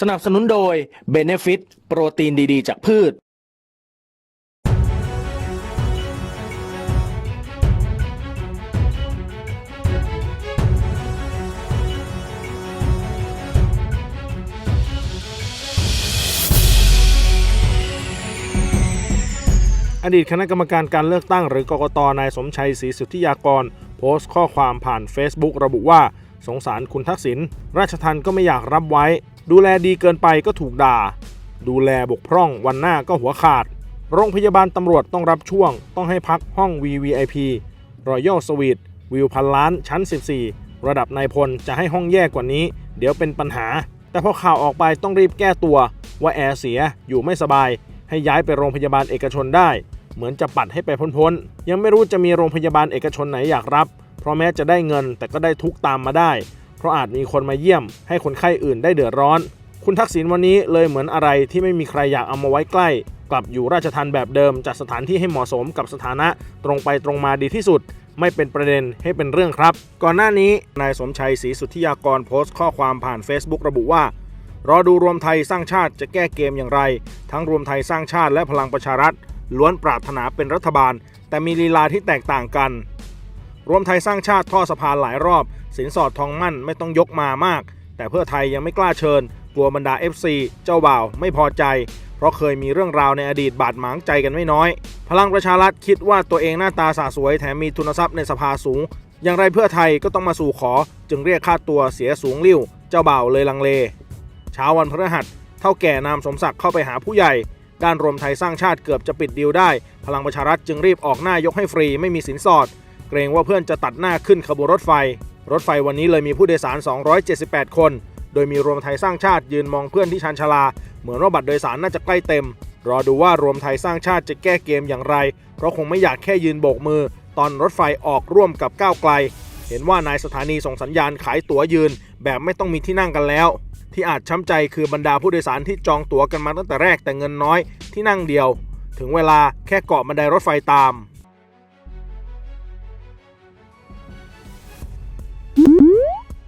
สนับสนุนโดย Benefit โปรตีนดีๆ จากพืช อดีตคณะกรรมการการเลือกตั้งหรือกกตนายสมชัยศรีสุทธิยากร โพสต์ข้อความผ่าน Facebook ระบุว่า สงสารคุณทักษิณราชทันก็ไม่อยากรับไว้ ดูแลดีเกินไปก็ถูกด่า ดูแลบกพร่องวันหน้าก็หัวขาด โรงพยาบาลตำรวจต้องรับช่วง ต้องให้พักห้อง VVIP Royal Suite วิวพันล้านชั้น 14 ระดับนายพลจะให้ห้องแย่กว่านี้ เดี๋ยวเป็นปัญหา แต่พอข่าวออกไปต้องรีบแก้ตัว ว่าแอร์เสียอยู่ไม่สบาย ให้ย้ายไปโรงพยาบาลเอกชนได้ เหมือนจะปัดให้ไปพ้นๆยังไม่รู้จะมีโรงพยาบาลเอกชนไหนอยากรับ ราะแม้จะได้เงินแต่ก็ได้ทุกตามมาได้ เพราะอาจมีคนมาเยี่ยม ให้คนไข้อื่นได้เดือดร้อน คุณทักษิณวันนี้เลยเหมือนอะไรที่ไม่มีใครอยากเอามาไว้ใกล้ กลับอยู่ราชทันแบบเดิมจัดสถานที่ให้เหมาะสมกับสถานะตรงไปตรงมาดีที่สุด ไม่เป็นประเด็นให้เป็นเรื่องครับ ก่อนหน้านี้นายสมชัยศรีสุทธิยากรโพสต์ข้อความผ่าน Facebook ระบุว่ารอดูรวมไทยสร้างชาติจะแก้เกมอย่างไร ทั้งรวมไทยสร้างชาติและพลังประชารัฐล้วนปรารถนาเป็นรัฐบาล แต่มีลีลาที่แตกต่างกัน รวมไทยสร้างชาติท่อสะพานหลายรอบ สินสอดทองมั่นไม่ต้องยกมามาก แต่เพื่อไทยยังไม่กล้าเชิญ กลัวบรรดา FC เจ้าบ่าวไม่พอใจ เพราะเคยมีเรื่องราวในอดีตบาดหมางใจกันไม่น้อย พลังประชารัฐคิดว่าตัวเองหน้าตาสะสวยแถมมีทุนทรัพย์ในสภาสูง อย่างไรเพื่อไทยก็ต้องมาสู่ขอ จึงเรียกค่าตัวเสียสูงริ่ว เจ้าบ่าวเลยลังเล เช้าวันพฤหัสเท่าแก่นามสมศักดิ์เข้าไปหาผู้ใหญ่ด้านรวมไทยสร้างชาติเกือบจะปิดดีลได้ พลังประชารัฐจึงรีบออกหน้ายกให้ฟรีไม่มีสินสอด เกรงว่าเพื่อนจะตัดหน้าขึ้นขบวนรถไฟ รถไฟวันนี้เลยมีผู้โดยสาร 278 คน โดยมีรวมไทยสร้างชาติยืนมองเพื่อนที่ชานชาลา เหมือนว่าบัตรโดยสารน่าจะใกล้เต็ม รอดูว่ารวมไทยสร้างชาติจะแก้เกมอย่างไร เพราะคงไม่อยากแค่ยืนโบกมือ ตอนรถไฟออกร่วมกับก้าวไกล เห็นว่านายสถานีส่งสัญญาณขายตั๋วยืน แบบไม่ต้องมีที่นั่งกันแล้ว ที่อาจช้ำใจคือบรรดาผู้โดยสารที่จองตั๋วกันมาตั้งแต่แรกแต่เงินน้อยที่นั่งเดียว ถึงเวลาแค่เกาะบันไดรถไฟตาม